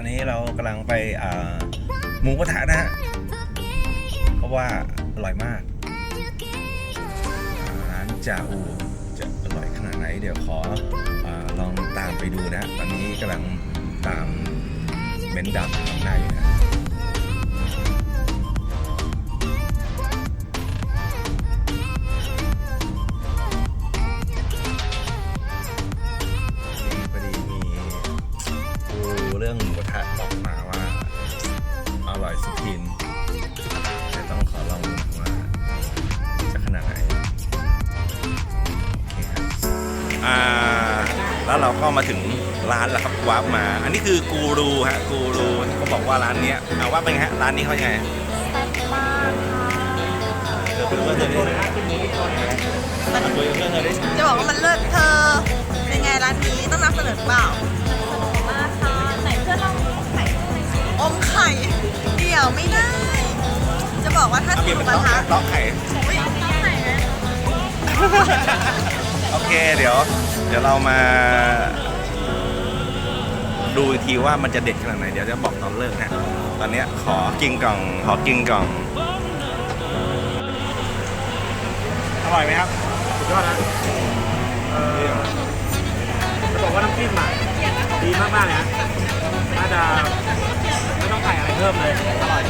อนนี้เรากำลังไปหมูกระทะนะฮะเพราะว่าอร่อยมากอ่าร้านจาอูจะอร่อยขนาดไหน เดี๋ยวขออลองตามไปดูนะ ตอนนี้กำลังตามเบนซ์ดำทำหน้าอยู่นะ เรื่องหมูกระทะบอกมาว่าอร่อยสุดทินแต่ต้องขอลองดูว่าจะขนาดไหนโอเคครับอ่าแล้วเราก็มาถึงร้านแล้วครับวาร์ปมา อันนี้คือกูรูฮะกูรูเขาบอกว่าร้านเนี้ยเอาว่าเป็นไงฮะร้านนี้เขายังไงเดี๋ยวเพื่อนเธอดิคุยกับเพื่อนเธอดิจะบอกว่ามันเลิศเธอ ไม่ได้ จะบอกว่าถ้าเอาเปหลี่ยนมูเป็นกระต๊อกทะต๊อกไข่อุ๊ยต้องไข่ไหมโอเคเดี๋ยว เดี๋ยวเรามา ดูอีกทีว่ามันจะเด็ดขนาดไหนเดี๋ยวจะบอกตอนเลิกนะตอนเนี้ยขอกินกล่องขอกินกล่องอร่อยไหมครับสุดยอดนะ มากเลยฮะน่าจะไม่ต้องใส่อะไรเพิ่มเลย อร่อย